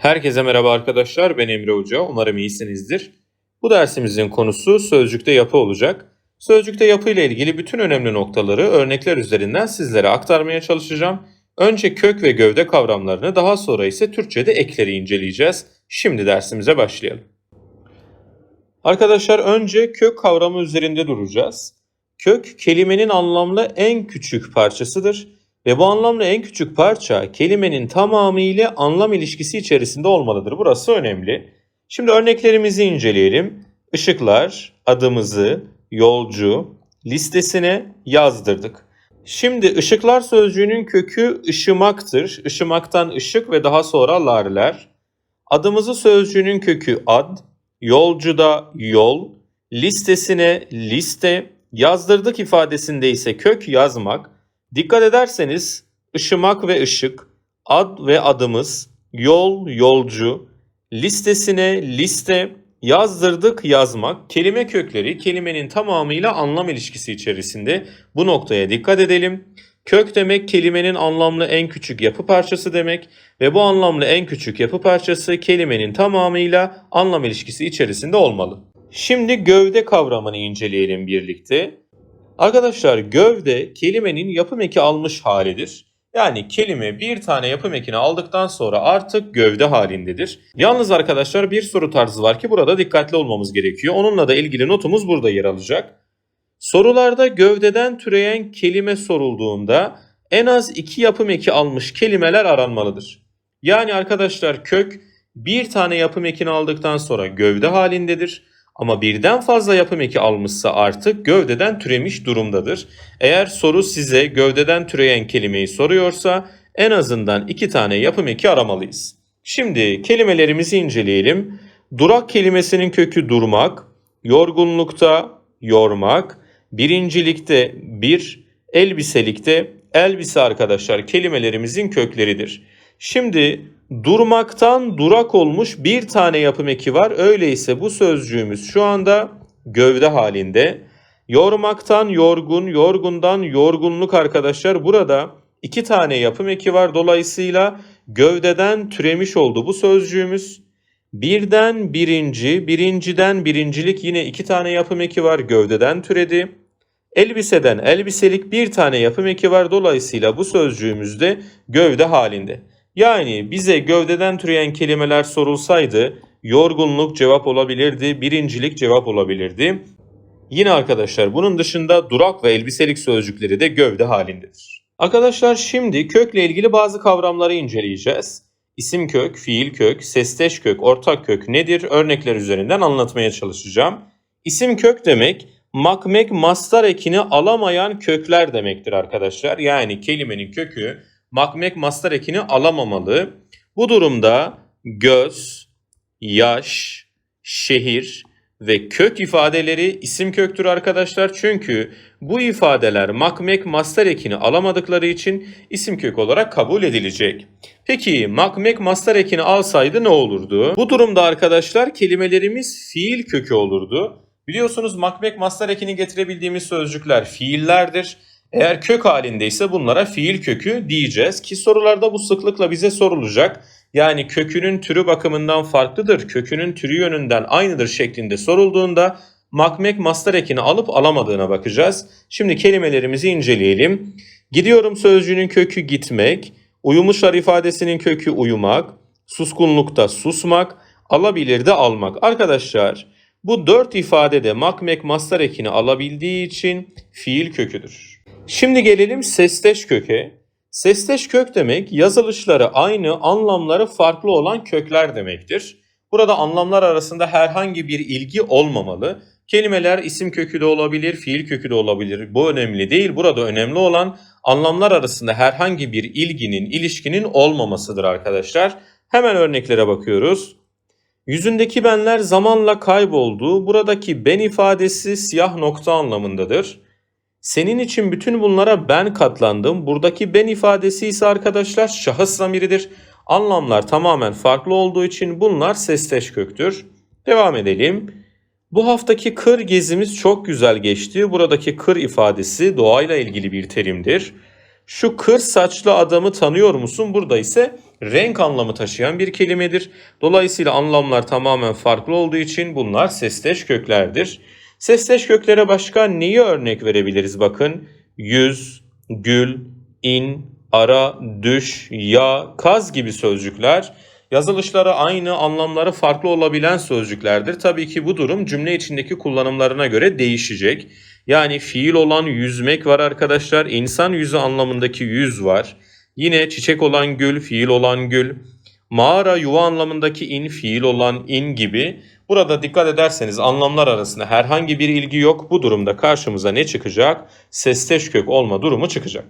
Herkese merhaba arkadaşlar. Ben Emre Hoca. Umarım iyisinizdir. Bu dersimizin konusu sözcükte yapı olacak. Sözcükte yapı ile ilgili bütün önemli noktaları örnekler üzerinden sizlere aktarmaya çalışacağım. Önce kök ve gövde kavramlarını daha sonra ise Türkçe'de ekleri inceleyeceğiz. Şimdi dersimize başlayalım. Arkadaşlar önce kök kavramı üzerinde duracağız. Kök kelimenin anlamlı en küçük parçasıdır ve bu anlamlı en küçük parça kelimenin tamamı ile anlam ilişkisi içerisinde olmalıdır. Burası önemli. Şimdi örneklerimizi inceleyelim. Işıklar, adımızı, yolcu, listesine yazdırdık. Şimdi ışıklar sözcüğünün kökü ışımaktır. Işımaktan ışık ve daha sonra larler. Adımızı sözcüğünün kökü ad, yolcuda yol, listesine liste, yazdırdık ifadesinde ise kök yazmak. Dikkat ederseniz ışımak ve ışık, ad ve adımız, yol, yolcu, listesine liste, yazdırdık yazmak kelime kökleri kelimenin tamamıyla anlam ilişkisi içerisinde. Bu noktaya dikkat edelim. Kök demek kelimenin anlamlı en küçük yapı parçası demek ve bu anlamlı en küçük yapı parçası kelimenin tamamıyla anlam ilişkisi içerisinde olmalı. Şimdi gövde kavramını inceleyelim birlikte. Arkadaşlar gövde kelimenin yapım eki almış halidir. Yani kelime bir tane yapım ekini aldıktan sonra artık gövde halindedir. Yalnız arkadaşlar bir soru tarzı var ki burada dikkatli olmamız gerekiyor. Onunla da ilgili notumuz burada yer alacak. Sorularda gövdeden türeyen kelime sorulduğunda en az iki yapım eki almış kelimeler aranmalıdır. Yani arkadaşlar kök bir tane yapım ekini aldıktan sonra gövde halindedir. Ama birden fazla yapım eki almışsa artık gövdeden türemiş durumdadır. Eğer soru size gövdeden türeyen kelimeyi soruyorsa en azından iki tane yapım eki aramalıyız. Şimdi kelimelerimizi inceleyelim. Durak kelimesinin kökü durmak, yorgunlukta yormak, birincilikte bir, elbiselikte elbise arkadaşlar kelimelerimizin kökleridir. Şimdi durmaktan durak olmuş bir tane yapım eki var. Öyleyse bu sözcüğümüz şu anda gövde halinde. Yormaktan yorgun, yorgundan yorgunluk arkadaşlar. Burada iki tane yapım eki var. Dolayısıyla gövdeden türemiş oldu bu sözcüğümüz. Birden birinci, birinciden birincilik yine iki tane yapım eki var. Gövdeden türedi. Elbiseden elbiselik bir tane yapım eki var. Dolayısıyla bu sözcüğümüz de gövde halinde. Yani bize gövdeden türeyen kelimeler sorulsaydı yorgunluk cevap olabilirdi, birincilik cevap olabilirdi. Yine arkadaşlar bunun dışında durak ve elbiselik sözcükleri de gövde halindedir. Arkadaşlar şimdi kökle ilgili bazı kavramları inceleyeceğiz. İsim kök, fiil kök, sesteş kök, ortak kök nedir? Örnekler üzerinden anlatmaya çalışacağım. İsim kök demek makmek mastar ekini alamayan kökler demektir arkadaşlar. Yani kelimenin kökü makmek mastar ekini alamamalı. Bu durumda göz, yaş, şehir ve kök ifadeleri isim köktür arkadaşlar. Çünkü bu ifadeler makmek mastar ekini alamadıkları için isim kök olarak kabul edilecek. Peki makmek mastar ekini alsaydı ne olurdu? Bu durumda arkadaşlar kelimelerimiz fiil kökü olurdu. Biliyorsunuz makmek mastar ekini getirebildiğimiz sözcükler fiillerdir. Eğer kök halindeyse bunlara fiil kökü diyeceğiz ki sorularda bu sıklıkla bize sorulacak. Yani kökünün türü bakımından farklıdır, kökünün türü yönünden aynıdır şeklinde sorulduğunda makmek ekini alıp alamadığına bakacağız. Şimdi kelimelerimizi inceleyelim. Gidiyorum sözcüğünün kökü gitmek, uyumuşlar ifadesinin kökü uyumak, suskunlukta susmak, alabilir de almak. Arkadaşlar bu dört ifadede makmek mastar ekini alabildiği için fiil köküdür. Şimdi gelelim sesteş köke. Sesteş kök demek yazılışları aynı, anlamları farklı olan kökler demektir. Burada anlamlar arasında herhangi bir ilgi olmamalı. Kelimeler isim kökü de olabilir, fiil kökü de olabilir. Bu önemli değil. Burada önemli olan anlamlar arasında herhangi bir ilginin, ilişkinin olmamasıdır arkadaşlar. Hemen örneklere bakıyoruz. Yüzündeki benler zamanla kayboldu. Buradaki ben ifadesi siyah nokta anlamındadır. Senin için bütün bunlara ben katlandım. Buradaki ben ifadesi ise arkadaşlar şahıs zamiridir. Anlamlar tamamen farklı olduğu için bunlar sesteş köktür. Devam edelim. Bu haftaki kır gezimiz çok güzel geçti. Buradaki kır ifadesi doğayla ilgili bir terimdir. Şu kır saçlı adamı tanıyor musun? Burada ise renk anlamı taşıyan bir kelimedir. Dolayısıyla anlamlar tamamen farklı olduğu için bunlar sesteş köklerdir. Sesteş köklere başka neyi örnek verebiliriz bakın? Yüz, gül, in, ara, düş, ya, kaz gibi sözcükler yazılışları aynı, anlamları farklı olabilen sözcüklerdir. Tabii ki bu durum cümle içindeki kullanımlarına göre değişecek. Yani fiil olan yüzmek var arkadaşlar. İnsan yüzü anlamındaki yüz var. Yine çiçek olan gül, fiil olan gül. Mağara, yuva anlamındaki in, fiil olan in gibi. Burada dikkat ederseniz anlamlar arasında herhangi bir ilgi yok. Bu durumda karşımıza ne çıkacak? Sesteş kök olma durumu çıkacak.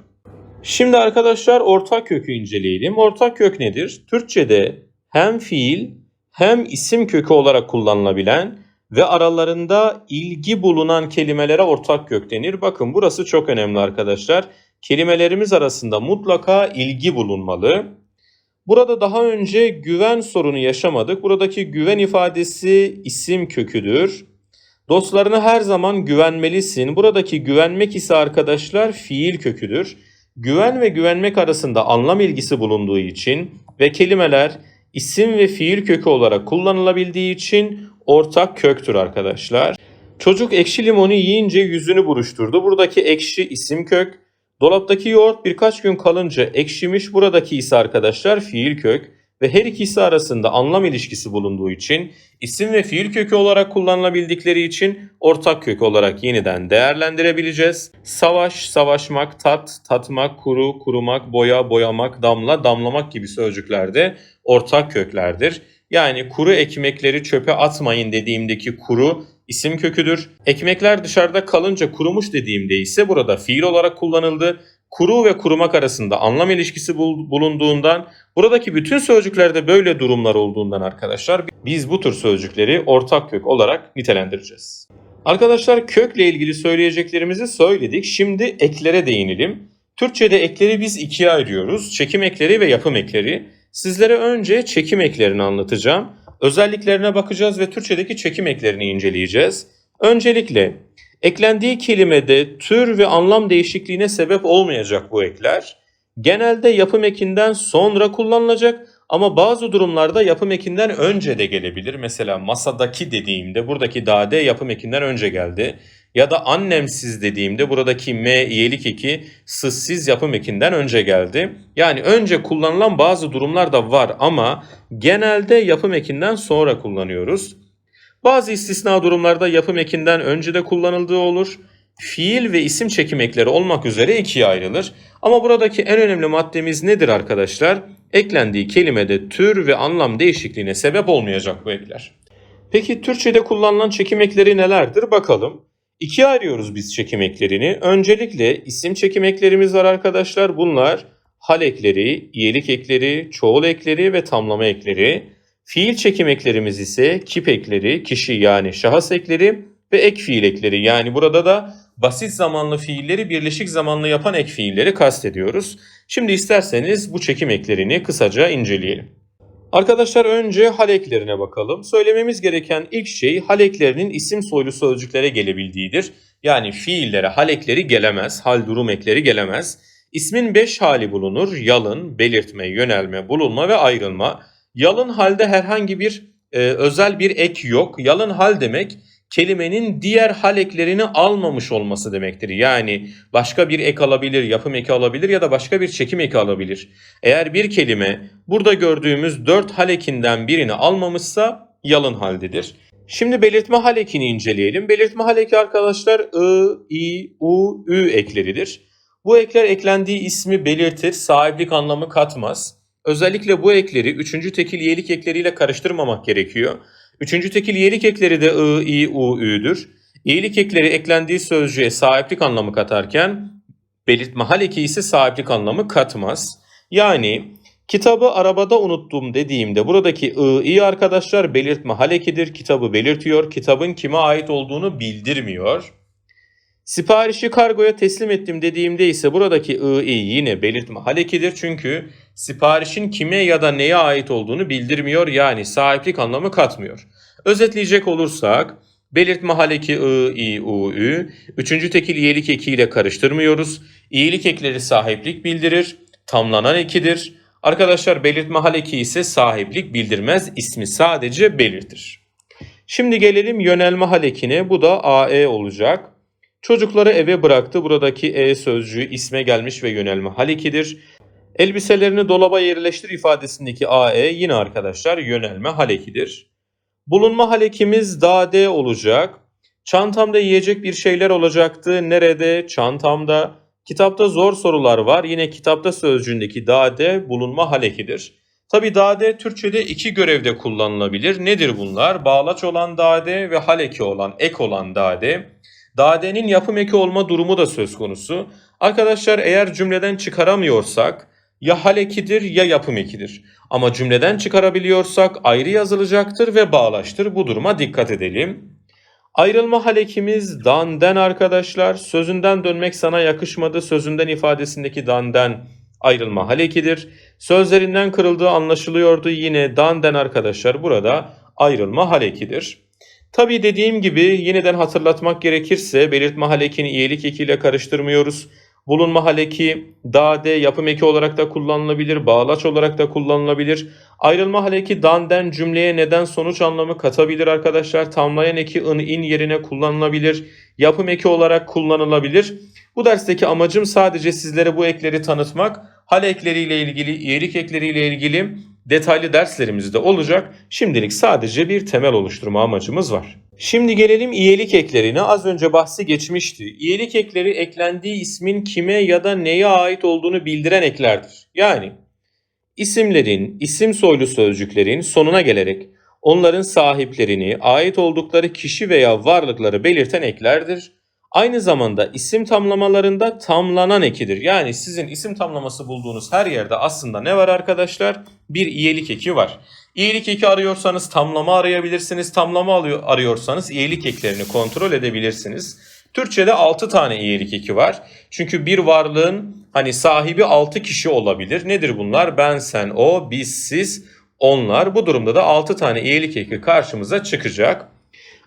Şimdi arkadaşlar ortak kökü inceleyelim. Ortak kök nedir? Türkçede hem fiil hem isim kökü olarak kullanılabilen ve aralarında ilgi bulunan kelimelere ortak kök denir. Bakın burası çok önemli arkadaşlar. Kelimelerimiz arasında mutlaka ilgi bulunmalı. Burada daha önce güven sorunu yaşamadık. Buradaki güven ifadesi isim köküdür. Dostlarına her zaman güvenmelisin. Buradaki güvenmek ise arkadaşlar fiil köküdür. Güven ve güvenmek arasında anlam ilgisi bulunduğu için ve kelimeler isim ve fiil kökü olarak kullanılabildiği için ortak köktür arkadaşlar. Çocuk ekşi limonu yiyince yüzünü buruşturdu. Buradaki ekşi isim kök. Dolaptaki yoğurt birkaç gün kalınca ekşimiş. Buradaki ise arkadaşlar fiil kök ve her ikisi arasında anlam ilişkisi bulunduğu için isim ve fiil kökü olarak kullanılabildikleri için ortak kök olarak yeniden değerlendirebileceğiz. Savaş, savaşmak, tat, tatmak, kuru, kurumak, boya, boyamak, damla, damlamak gibi sözcükler de ortak köklerdir. Yani kuru ekmekleri çöpe atmayın dediğimdeki kuru isim köküdür. Ekmekler dışarıda kalınca kurumuş dediğimde ise burada fiil olarak kullanıldı. Kuru ve kurumak arasında anlam ilişkisi bul- bulunduğundan buradaki bütün sözcüklerde böyle durumlar olduğundan arkadaşlar biz bu tür sözcükleri ortak kök olarak nitelendireceğiz. Arkadaşlar kökle ilgili söyleyeceklerimizi söyledik. Şimdi eklere değinelim. Türkçe'de ekleri biz ikiye ayırıyoruz. Çekim ekleri ve yapım ekleri. Sizlere önce çekim eklerini anlatacağım. Özelliklerine bakacağız ve Türkçedeki çekim eklerini inceleyeceğiz. Öncelikle eklendiği kelimede tür ve anlam değişikliğine sebep olmayacak bu ekler. Genelde yapım ekinden sonra kullanılacak ama bazı durumlarda yapım ekinden önce de gelebilir. Mesela masadaki dediğimde buradaki dade yapım ekinden önce geldi. Ya da annemsiz dediğimde buradaki m iyelik eki sızsiz yapım ekinden önce geldi. Yani önce kullanılan bazı durumlar da var ama genelde yapım ekinden sonra kullanıyoruz. Bazı istisna durumlarda yapım ekinden önce de kullanıldığı olur. Fiil ve isim çekim ekleri olmak üzere ikiye ayrılır. Ama buradaki en önemli maddemiz nedir arkadaşlar? Eklendiği kelimede tür ve anlam değişikliğine sebep olmayacak bu ekler. Peki Türkçe'de kullanılan çekim ekleri nelerdir bakalım. İkiye ayırıyoruz biz çekim eklerini. Öncelikle isim çekim eklerimiz var arkadaşlar. Bunlar hal ekleri, iyelik ekleri, çoğul ekleri ve tamlama ekleri. Fiil çekim eklerimiz ise kip ekleri, kişi yani şahıs ekleri ve ek fiil ekleri. Yani burada da basit zamanlı fiilleri birleşik zamanlı yapan ek fiilleri kastediyoruz. Şimdi isterseniz bu çekim eklerini kısaca inceleyelim. Arkadaşlar önce hal eklerine bakalım. Söylememiz gereken ilk şey hal eklerinin isim soylu sözcüklere gelebildiğidir. Yani fiillere hal ekleri gelemez, hal durum ekleri gelemez. İsmin 5 hali bulunur. Yalın, belirtme, yönelme, bulunma ve ayrılma. Yalın halde herhangi bir e, özel bir ek yok. Yalın hal demek kelimenin diğer hal eklerini almamış olması demektir. Yani başka bir ek alabilir, yapım eki alabilir ya da başka bir çekim eki alabilir. Eğer bir kelime burada gördüğümüz dört hal ekinden birini almamışsa yalın haldedir. Şimdi belirtme hal ekini inceleyelim. Belirtme hal arkadaşlar I, I, U, Ü ekleridir. Bu ekler eklendiği ismi belirtir, sahiplik anlamı katmaz. Özellikle bu ekleri üçüncü tekil yelik ekleriyle karıştırmamak gerekiyor. Üçüncü tekil yelik ekleri de I, I, U, Ü'dür. İyilik ekleri eklendiği sözcüğe sahiplik anlamı katarken belirtme hal eki ise sahiplik anlamı katmaz. Yani kitabı arabada unuttum dediğimde buradaki I, I arkadaşlar belirtme hal ekidir. Kitabı belirtiyor. Kitabın kime ait olduğunu bildirmiyor. Siparişi kargoya teslim ettim dediğimde ise buradaki I, yine belirtme hal ekidir. Çünkü siparişin kime ya da neye ait olduğunu bildirmiyor. Yani sahiplik anlamı katmıyor. Özetleyecek olursak belirtme hal eki I, I, U, Ü. Üçüncü tekil iyilik eki ile karıştırmıyoruz. İyilik ekleri sahiplik bildirir. Tamlanan ekidir. Arkadaşlar belirtme hal eki ise sahiplik bildirmez, ismi sadece belirtir. Şimdi gelelim yönelme hal ekine. Bu da AE olacak. Çocukları eve bıraktı. Buradaki E sözcüğü isme gelmiş ve yönelme hal ekidir. Elbiselerini dolaba yerleştir ifadesindeki AE yine arkadaşlar yönelme hal. Bulunma hal ekimiz dade olacak. Çantamda yiyecek bir şeyler olacaktı. Nerede? Çantamda. Kitapta zor sorular var. Yine kitapta sözcüğündeki dade bulunma hal ekidir. Tabi dade Türkçe'de iki görevde kullanılabilir. Nedir bunlar? Bağlaç olan dade ve hal eki olan, ek olan dade. Dadenin yapım eki olma durumu da söz konusu. Arkadaşlar eğer cümleden çıkaramıyorsak ya hal ekidir ya yapım ekidir. Ama cümleden çıkarabiliyorsak ayrı yazılacaktır ve bağlaştır. Bu duruma dikkat edelim. Ayrılma hal ekimiz danden arkadaşlar. Sözünden dönmek sana yakışmadı. Sözünden ifadesindeki danden ayrılma hal ekidir. Sözlerinden kırıldığı anlaşılıyordu. Yine danden arkadaşlar burada ayrılma hal ekidir. Tabi dediğim gibi yeniden hatırlatmak gerekirse belirtme hal ekini iyilik ekiyle karıştırmıyoruz. Bulunma hal eki, dade, yapım eki olarak da kullanılabilir, bağlaç olarak da kullanılabilir. Ayrılma hal eki danden cümleye neden sonuç anlamı katabilir arkadaşlar. Tamlayan eki ın in yerine kullanılabilir. Yapım eki olarak kullanılabilir. Bu dersteki amacım sadece sizlere bu ekleri tanıtmak. Hal ekleriyle ilgili, iyilik ekleriyle ilgili detaylı derslerimiz de olacak. Şimdilik sadece bir temel oluşturma amacımız var. Şimdi gelelim iyilik eklerine. Az önce bahsi geçmişti. İyilik ekleri eklendiği ismin kime ya da neye ait olduğunu bildiren eklerdir. Yani isimlerin, isim soylu sözcüklerin sonuna gelerek onların sahiplerini, ait oldukları kişi veya varlıkları belirten eklerdir. Aynı zamanda isim tamlamalarında tamlanan ekidir. Yani sizin isim tamlaması bulduğunuz her yerde aslında ne var arkadaşlar? Bir iyilik eki var. İyilik eki arıyorsanız tamlama arayabilirsiniz. Tamlama arıyorsanız iyilik eklerini kontrol edebilirsiniz. Türkçe'de 6 tane iyilik eki var. Çünkü bir varlığın hani sahibi 6 kişi olabilir. Nedir bunlar? Ben, sen, o, biz, siz, onlar. Bu durumda da 6 tane iyilik eki karşımıza çıkacak.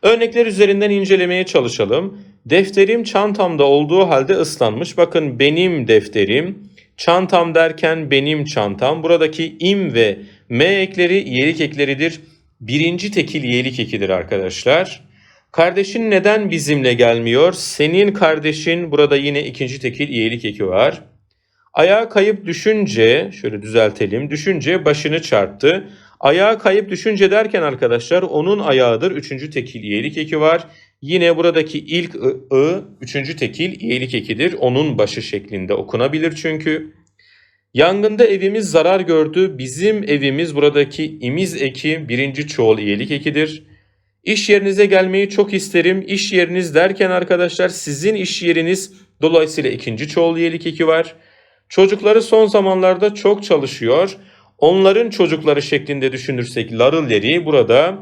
Örnekler üzerinden incelemeye çalışalım. Defterim çantamda olduğu halde ıslanmış. Bakın benim defterim, çantam derken benim çantam. Buradaki im ve m ekleri iyilik ekleridir. Birinci tekil iyilik ekidir arkadaşlar. Kardeşin neden bizimle gelmiyor? Senin kardeşin burada yine ikinci tekil iyilik eki var. Ayağa kayıp düşünce, şöyle düzeltelim, düşünce başını çarptı. Ayağa kayıp düşünce derken arkadaşlar onun ayağıdır. Üçüncü tekil iyilik eki var. Yine buradaki ilk ı, ı üçüncü tekil iyilik ekidir. Onun başı şeklinde okunabilir çünkü. Yangında evimiz zarar gördü. Bizim evimiz buradaki imiz eki birinci çoğul iyilik ekidir. İş yerinize gelmeyi çok isterim. İş yeriniz derken arkadaşlar sizin iş yeriniz dolayısıyla ikinci çoğul iyilik eki var. Çocukları son zamanlarda çok çalışıyor. Onların çocukları şeklinde düşünürsek larılleri burada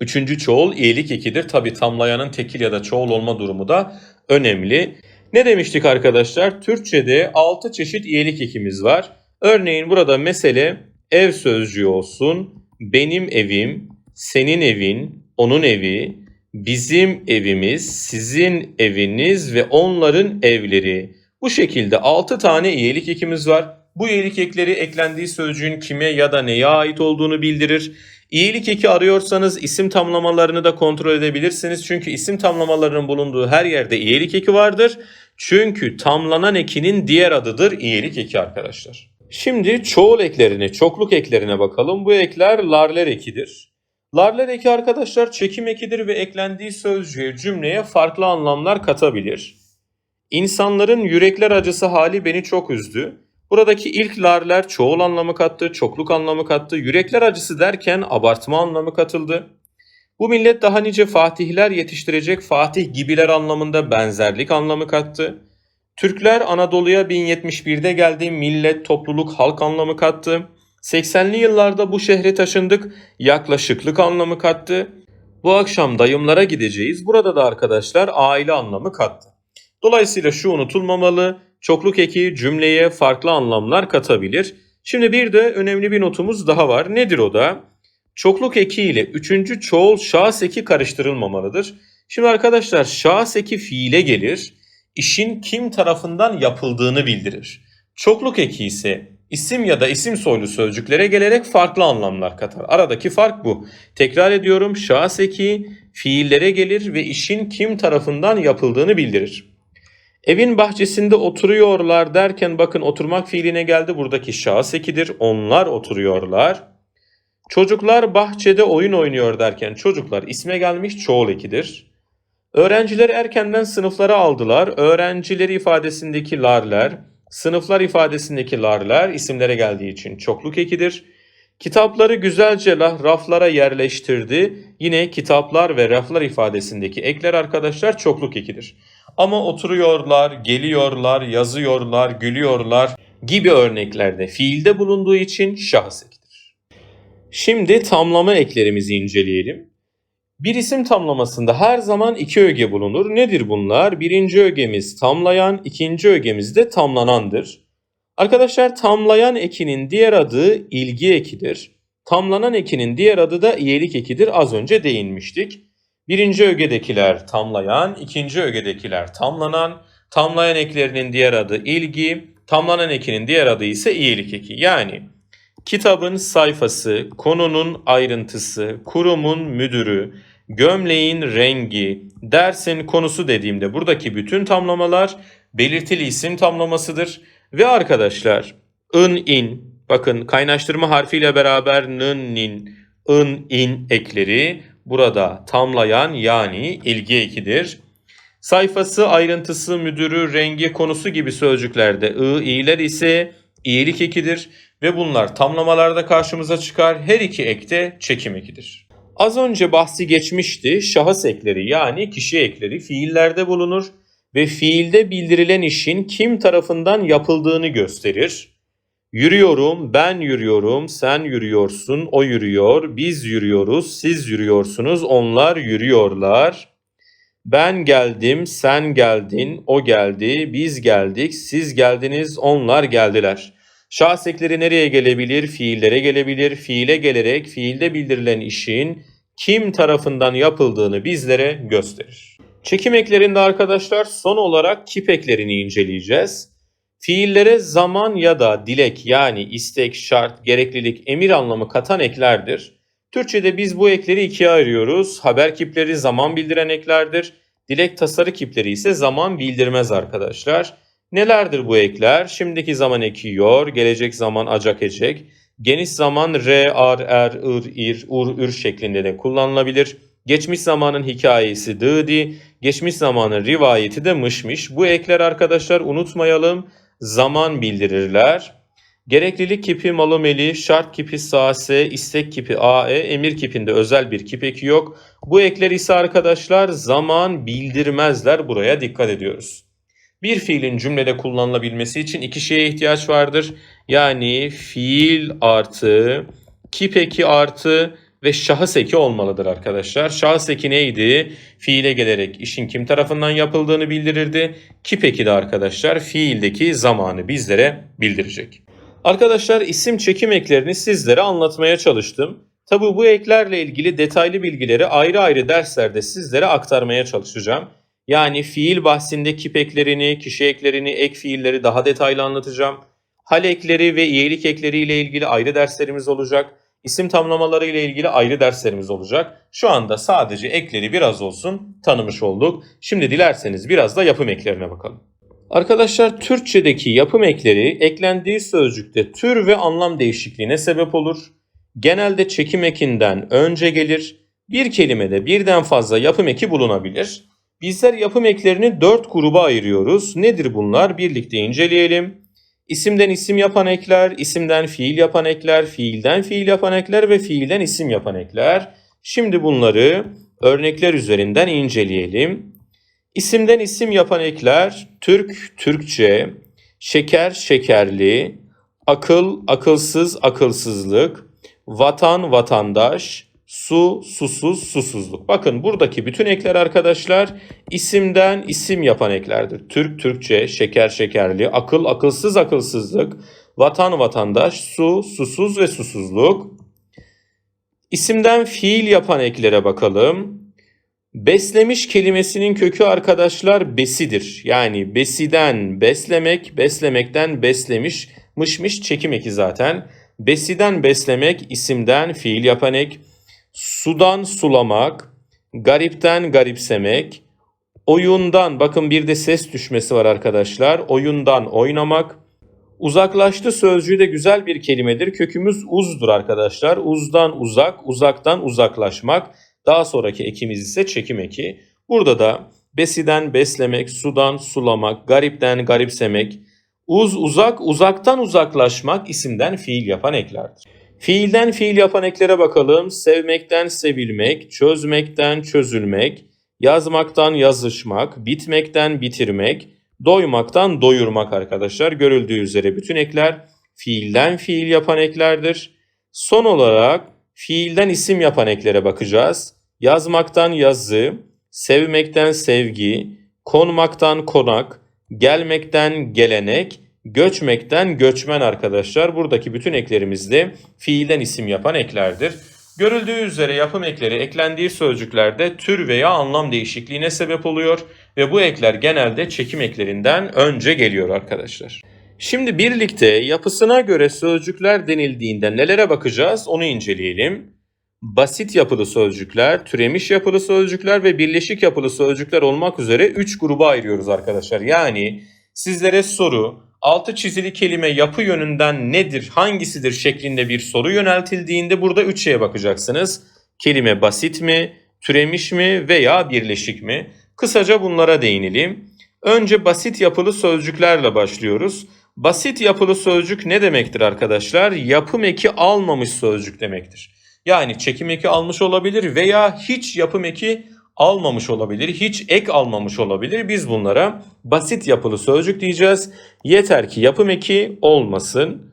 üçüncü çoğul iyilik ekidir. Tabi tamlayanın tekil ya da çoğul olma durumu da önemli. Ne demiştik arkadaşlar? Türkçe'de 6 çeşit iyilik ekimiz var. Örneğin burada mesele ev sözcüğü olsun. Benim evim, senin evin, onun evi, bizim evimiz, sizin eviniz ve onların evleri. Bu şekilde 6 tane iyilik ekimiz var. Bu iyilik ekleri eklendiği sözcüğün kime ya da neye ait olduğunu bildirir. İyilik eki arıyorsanız isim tamlamalarını da kontrol edebilirsiniz. Çünkü isim tamlamalarının bulunduğu her yerde iyilik eki vardır. Çünkü tamlanan ekinin diğer adıdır iyilik eki arkadaşlar. Şimdi çoğul eklerine, çokluk eklerine bakalım. Bu ekler larler ekidir. Larler eki arkadaşlar çekim ekidir ve eklendiği sözcüğe, cümleye farklı anlamlar katabilir. İnsanların yürekler acısı hali beni çok üzdü. Buradaki ilk larler çoğul anlamı kattı, çokluk anlamı kattı. Yürekler acısı derken abartma anlamı katıldı. Bu millet daha nice fatihler yetiştirecek fatih gibiler anlamında benzerlik anlamı kattı. Türkler Anadolu'ya 1071'de geldi, millet, topluluk, halk anlamı kattı. 80'li yıllarda bu şehre taşındık, yaklaşıklık anlamı kattı. Bu akşam dayımlara gideceğiz. Burada da arkadaşlar aile anlamı kattı. Dolayısıyla şu unutulmamalı. Çokluk eki cümleye farklı anlamlar katabilir. Şimdi bir de önemli bir notumuz daha var. Nedir o da? Çokluk eki ile üçüncü çoğul şahıs eki karıştırılmamalıdır. Şimdi arkadaşlar şahıs eki fiile gelir. işin kim tarafından yapıldığını bildirir. Çokluk eki ise isim ya da isim soylu sözcüklere gelerek farklı anlamlar katar. Aradaki fark bu. Tekrar ediyorum şahıs eki fiillere gelir ve işin kim tarafından yapıldığını bildirir. Evin bahçesinde oturuyorlar derken bakın oturmak fiiline geldi. Buradaki şahıs ekidir. Onlar oturuyorlar. Çocuklar bahçede oyun oynuyor derken çocuklar isme gelmiş çoğul ekidir. Öğrenciler erkenden sınıflara aldılar. Öğrencileri ifadesindeki larler, sınıflar ifadesindeki larler isimlere geldiği için çokluk ekidir. Kitapları güzelce raflara yerleştirdi. Yine kitaplar ve raflar ifadesindeki ekler arkadaşlar çokluk ekidir. Ama oturuyorlar, geliyorlar, yazıyorlar, gülüyorlar gibi örneklerde fiilde bulunduğu için şahıs. Şimdi tamlama eklerimizi inceleyelim. Bir isim tamlamasında her zaman iki öge bulunur. Nedir bunlar? Birinci ögemiz tamlayan, ikinci ögemiz de tamlanandır. Arkadaşlar tamlayan ekinin diğer adı ilgi ekidir. Tamlanan ekinin diğer adı da iyilik ekidir. Az önce değinmiştik. Birinci ögedekiler tamlayan, ikinci ögedekiler tamlanan, tamlayan eklerinin diğer adı ilgi, tamlanan ekinin diğer adı ise iyilik eki. Yani kitabın sayfası, konunun ayrıntısı, kurumun müdürü, gömleğin rengi, dersin konusu dediğimde buradaki bütün tamlamalar belirtili isim tamlamasıdır. Ve arkadaşlar ın in bakın kaynaştırma harfiyle beraber nın nin ın in ekleri burada tamlayan yani ilgi ekidir. Sayfası, ayrıntısı, müdürü, rengi, konusu gibi sözcüklerde ı, i'ler ise iyilik ekidir ve bunlar tamlamalarda karşımıza çıkar. Her iki ekte çekim ekidir. Az önce bahsi geçmişti. Şahıs ekleri yani kişi ekleri fiillerde bulunur ve fiilde bildirilen işin kim tarafından yapıldığını gösterir. Yürüyorum, ben yürüyorum, sen yürüyorsun, o yürüyor, biz yürüyoruz, siz yürüyorsunuz, onlar yürüyorlar. Ben geldim, sen geldin, o geldi, biz geldik, siz geldiniz, onlar geldiler. Şahıs ekleri nereye gelebilir? Fiillere gelebilir. Fiile gelerek fiilde bildirilen işin kim tarafından yapıldığını bizlere gösterir. Çekim eklerinde arkadaşlar son olarak kip eklerini inceleyeceğiz. Fiillere zaman ya da dilek yani istek, şart, gereklilik, emir anlamı katan eklerdir. Türkçe'de biz bu ekleri ikiye ayırıyoruz. Haber kipleri zaman bildiren eklerdir. Dilek tasarı kipleri ise zaman bildirmez arkadaşlar. Nelerdir bu ekler? Şimdiki zaman eki yor, gelecek zaman acak ecek. Geniş zaman re, ar, er, ır, ir, ur, ür şeklinde de kullanılabilir. Geçmiş zamanın hikayesi dıdi, geçmiş zamanın rivayeti de mışmış. Bu ekler arkadaşlar unutmayalım zaman bildirirler. Gereklilik kipi malumeli, şart kipi sase, istek kipi ae, emir kipinde özel bir kip eki yok. Bu ekler ise arkadaşlar zaman bildirmezler. Buraya dikkat ediyoruz. Bir fiilin cümlede kullanılabilmesi için iki şeye ihtiyaç vardır. Yani fiil artı, kip eki artı ve şahıs eki olmalıdır arkadaşlar. Şahıs eki neydi? Fiile gelerek işin kim tarafından yapıldığını bildirirdi. Kip eki de arkadaşlar fiildeki zamanı bizlere bildirecek. Arkadaşlar isim çekim eklerini sizlere anlatmaya çalıştım. Tabi bu eklerle ilgili detaylı bilgileri ayrı ayrı derslerde sizlere aktarmaya çalışacağım. Yani fiil bahsinde kip eklerini, kişi eklerini, ek fiilleri daha detaylı anlatacağım. Hal ekleri ve iyilik ekleri ile ilgili ayrı derslerimiz olacak. İsim tamlamaları ile ilgili ayrı derslerimiz olacak. Şu anda sadece ekleri biraz olsun tanımış olduk. Şimdi dilerseniz biraz da yapım eklerine bakalım. Arkadaşlar Türkçedeki yapım ekleri eklendiği sözcükte tür ve anlam değişikliğine sebep olur. Genelde çekim ekinden önce gelir. Bir kelimede birden fazla yapım eki bulunabilir. Bizler yapım eklerini dört gruba ayırıyoruz. Nedir bunlar? Birlikte inceleyelim. İsimden isim yapan ekler, isimden fiil yapan ekler, fiilden fiil yapan ekler ve fiilden isim yapan ekler. Şimdi bunları örnekler üzerinden inceleyelim. İsimden isim yapan ekler Türk, Türkçe, şeker, şekerli, akıl, akılsız, akılsızlık, vatan, vatandaş, su, susuz, susuzluk. Bakın buradaki bütün ekler arkadaşlar isimden isim yapan eklerdir. Türk, Türkçe, şeker, şekerli, akıl, akılsız, akılsızlık, vatan, vatandaş, su, susuz ve susuzluk. İsimden fiil yapan eklere bakalım. Beslemiş kelimesinin kökü arkadaşlar besidir. Yani besiden beslemek, beslemekten beslemiş. Mışmış çekim eki zaten. Besiden beslemek, isimden fiil yapan ek. Sudan sulamak, garipten garipsemek. Oyundan, bakın bir de ses düşmesi var arkadaşlar. Oyundan oynamak. Uzaklaştı sözcüğü de güzel bir kelimedir. Kökümüz uzdur arkadaşlar. Uzdan uzak, uzaktan uzaklaşmak. Daha sonraki ekimiz ise çekim eki. Burada da besiden beslemek, sudan sulamak, garipten garipsemek, uz uzak, uzaktan uzaklaşmak isimden fiil yapan eklerdir. Fiilden fiil yapan eklere bakalım. Sevmekten sevilmek, çözmekten çözülmek, yazmaktan yazışmak, bitmekten bitirmek, doymaktan doyurmak arkadaşlar. Görüldüğü üzere bütün ekler fiilden fiil yapan eklerdir. Son olarak fiilden isim yapan eklere bakacağız. Yazmaktan yazı, sevmekten sevgi, konmaktan konak, gelmekten gelenek, göçmekten göçmen arkadaşlar. Buradaki bütün eklerimiz de fiilden isim yapan eklerdir. Görüldüğü üzere yapım ekleri eklendiği sözcüklerde tür veya anlam değişikliğine sebep oluyor ve bu ekler genelde çekim eklerinden önce geliyor arkadaşlar. Şimdi birlikte yapısına göre sözcükler denildiğinde nelere bakacağız onu inceleyelim. Basit yapılı sözcükler, türemiş yapılı sözcükler ve birleşik yapılı sözcükler olmak üzere 3 gruba ayırıyoruz arkadaşlar. Yani sizlere soru, altı çizili kelime yapı yönünden nedir, hangisidir şeklinde bir soru yöneltildiğinde burada 3 şeye bakacaksınız. Kelime basit mi, türemiş mi veya birleşik mi? Kısaca bunlara değinelim. Önce basit yapılı sözcüklerle başlıyoruz. Basit yapılı sözcük ne demektir arkadaşlar? Yapım eki almamış sözcük demektir. Yani çekim eki almış olabilir veya hiç yapım eki almamış olabilir, hiç ek almamış olabilir. Biz bunlara basit yapılı sözcük diyeceğiz. Yeter ki yapım eki olmasın.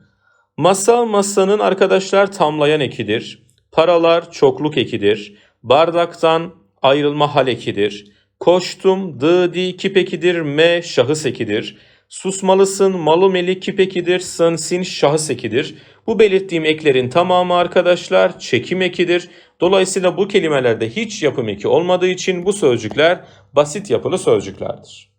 Masal masanın arkadaşlar tamlayan ekidir. Paralar çokluk ekidir. Bardaktan ayrılma hal ekidir. Koştum dı di kip ekidir me şahıs ekidir. Susmalısın malı meli kip ekidir sın sin şahıs ekidir. Bu belirttiğim eklerin tamamı arkadaşlar çekim ekidir. Dolayısıyla bu kelimelerde hiç yapım eki olmadığı için bu sözcükler basit yapılı sözcüklerdir.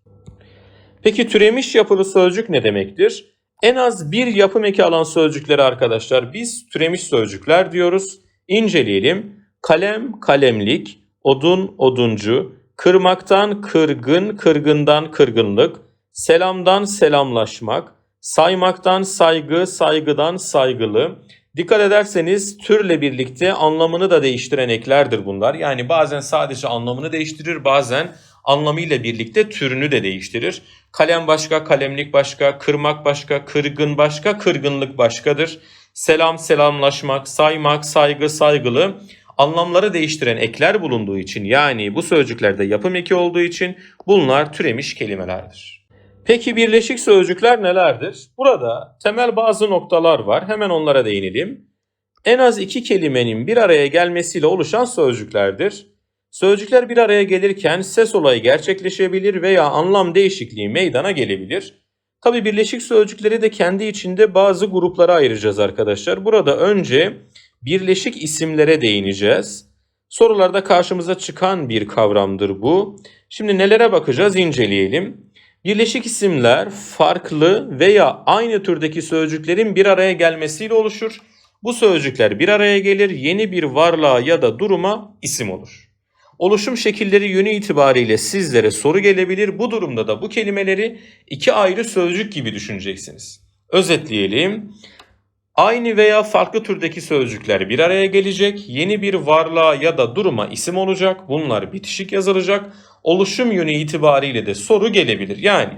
Peki türemiş yapılı sözcük ne demektir? En az bir yapım eki alan sözcükleri arkadaşlar biz türemiş sözcükler diyoruz. İnceleyelim. Kalem, kalemlik, odun, oduncu, kırmaktan kırgın, kırgından kırgınlık, selamdan selamlaşmak, saymaktan saygı, saygıdan saygılı. Dikkat ederseniz türle birlikte anlamını da değiştiren eklerdir bunlar. Yani bazen sadece anlamını değiştirir, bazen anlamıyla birlikte türünü de değiştirir. Kalem başka, kalemlik başka, kırmak başka, kırgın başka, kırgınlık başkadır. Selam, selamlaşmak, saymak, saygı, saygılı anlamları değiştiren ekler bulunduğu için yani bu sözcüklerde yapım eki olduğu için bunlar türemiş kelimelerdir. Peki birleşik sözcükler nelerdir? Burada temel bazı noktalar var. Hemen onlara değinelim. En az iki kelimenin bir araya gelmesiyle oluşan sözcüklerdir. Sözcükler bir araya gelirken ses olayı gerçekleşebilir veya anlam değişikliği meydana gelebilir. Tabi birleşik sözcükleri de kendi içinde bazı gruplara ayıracağız arkadaşlar. Burada önce birleşik isimlere değineceğiz. Sorularda karşımıza çıkan bir kavramdır bu. Şimdi nelere bakacağız inceleyelim. Birleşik isimler farklı veya aynı türdeki sözcüklerin bir araya gelmesiyle oluşur. Bu sözcükler bir araya gelir, yeni bir varlığa ya da duruma isim olur. Oluşum şekilleri yönü itibariyle sizlere soru gelebilir. Bu durumda da bu kelimeleri iki ayrı sözcük gibi düşüneceksiniz. Özetleyelim. Aynı veya farklı türdeki sözcükler bir araya gelecek, yeni bir varlığa ya da duruma isim olacak. Bunlar bitişik yazılacak. Oluşum yönü itibariyle de soru gelebilir. Yani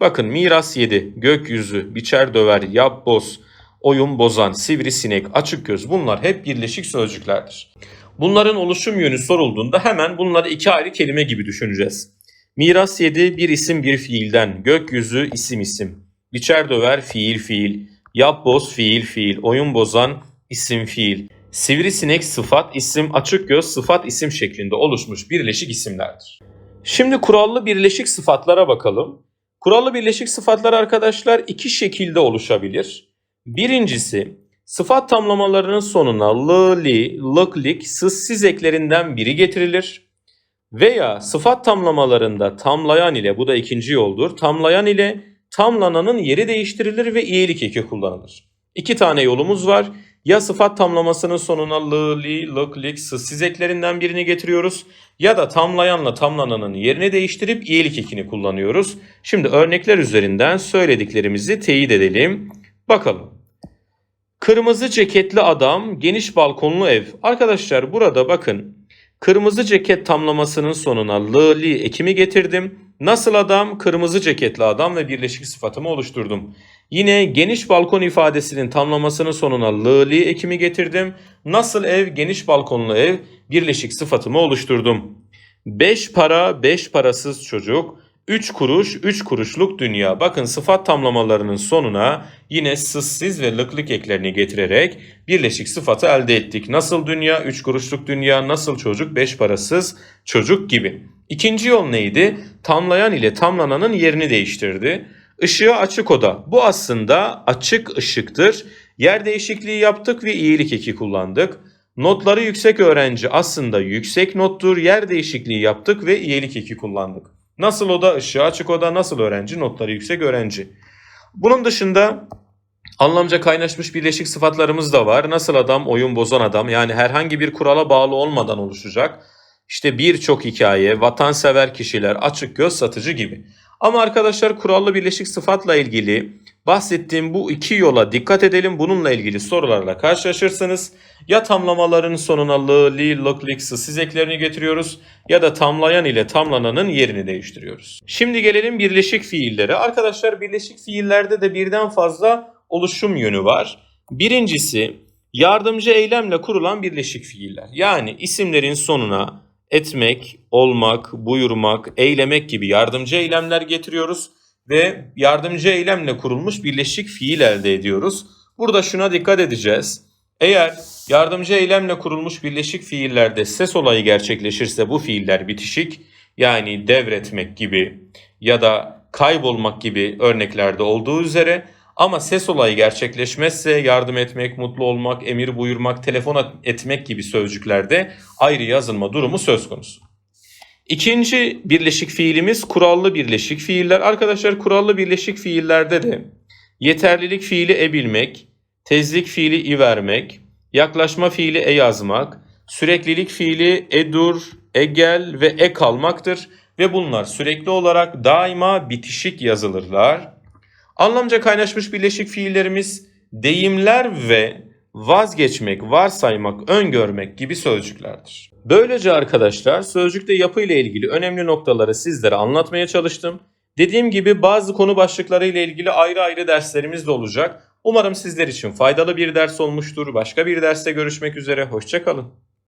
bakın miras yedi, gökyüzü, biçer döver, yap boz, oyun bozan, sivrisinek, açık göz bunlar hep birleşik sözcüklerdir. Bunların oluşum yönü sorulduğunda hemen bunları iki ayrı kelime gibi düşüneceğiz. Miras yedi bir isim bir fiilden, gökyüzü isim isim, biçer döver fiil fiil, Yap boz fiil fiil, oyun bozan isim fiil. Sivrisinek sıfat isim, açık göz sıfat isim şeklinde oluşmuş birleşik isimlerdir. Şimdi kurallı birleşik sıfatlara bakalım. Kurallı birleşik sıfatlar arkadaşlar iki şekilde oluşabilir. Birincisi sıfat tamlamalarının sonuna lı, li, lık, lik, sız, siz eklerinden biri getirilir. Veya sıfat tamlamalarında tamlayan ile bu da ikinci yoldur. Tamlayan ile tamlananın yeri değiştirilir ve iyilik eki kullanılır. İki tane yolumuz var. Ya sıfat tamlamasının sonuna lı, li, lık, lik, sı, siz eklerinden birini getiriyoruz. Ya da tamlayanla tamlananın yerini değiştirip iyilik ekini kullanıyoruz. Şimdi örnekler üzerinden söylediklerimizi teyit edelim. Bakalım. Kırmızı ceketli adam, geniş balkonlu ev. Arkadaşlar burada bakın. Kırmızı ceket tamlamasının sonuna lı, li ekimi getirdim. Nasıl adam? Kırmızı ceketli adam ve birleşik sıfatımı oluşturdum. Yine geniş balkon ifadesinin tamlamasının sonuna lı, li ekimi getirdim. Nasıl ev? Geniş balkonlu ev birleşik sıfatımı oluşturdum. 5 para, 5 parasız çocuk. 3 kuruş, 3 kuruşluk dünya. Bakın sıfat tamlamalarının sonuna yine sızsız ve lıklık eklerini getirerek birleşik sıfatı elde ettik. Nasıl dünya, 3 kuruşluk dünya, nasıl çocuk, 5 parasız çocuk gibi. İkinci yol neydi? Tamlayan ile tamlananın yerini değiştirdi. Işığı açık oda. Bu aslında açık ışıktır. Yer değişikliği yaptık ve iyilik eki kullandık. Notları yüksek öğrenci aslında yüksek nottur. Yer değişikliği yaptık ve iyilik eki kullandık. Nasıl oda? ışığı açık oda. Nasıl öğrenci? Notları yüksek öğrenci. Bunun dışında anlamca kaynaşmış birleşik sıfatlarımız da var. Nasıl adam? Oyun bozan adam. Yani herhangi bir kurala bağlı olmadan oluşacak. İşte birçok hikaye, vatansever kişiler, açık göz satıcı gibi. Ama arkadaşlar kurallı birleşik sıfatla ilgili bahsettiğim bu iki yola dikkat edelim. Bununla ilgili sorularla karşılaşırsanız ya tamlamaların sonuna lı, li, lık, lik, sı, siz eklerini getiriyoruz ya da tamlayan ile tamlananın yerini değiştiriyoruz. Şimdi gelelim birleşik fiillere. Arkadaşlar birleşik fiillerde de birden fazla oluşum yönü var. Birincisi yardımcı eylemle kurulan birleşik fiiller. Yani isimlerin sonuna etmek, olmak, buyurmak, eylemek gibi yardımcı eylemler getiriyoruz ve yardımcı eylemle kurulmuş birleşik fiil elde ediyoruz. Burada şuna dikkat edeceğiz. Eğer yardımcı eylemle kurulmuş birleşik fiillerde ses olayı gerçekleşirse bu fiiller bitişik yani devretmek gibi ya da kaybolmak gibi örneklerde olduğu üzere ama ses olayı gerçekleşmezse yardım etmek, mutlu olmak, emir buyurmak, telefon etmek gibi sözcüklerde ayrı yazılma durumu söz konusu. İkinci birleşik fiilimiz kurallı birleşik fiiller. Arkadaşlar kurallı birleşik fiillerde de yeterlilik fiili e bilmek, tezlik fiili i vermek, yaklaşma fiili e yazmak, süreklilik fiili e dur, e gel ve e kalmaktır ve bunlar sürekli olarak daima bitişik yazılırlar. Anlamca kaynaşmış birleşik fiillerimiz deyimler ve vazgeçmek, varsaymak, öngörmek gibi sözcüklerdir. Böylece arkadaşlar sözcükte yapı ile ilgili önemli noktaları sizlere anlatmaya çalıştım. Dediğim gibi bazı konu başlıkları ile ilgili ayrı ayrı derslerimiz de olacak. Umarım sizler için faydalı bir ders olmuştur. Başka bir derste görüşmek üzere. Hoşçakalın.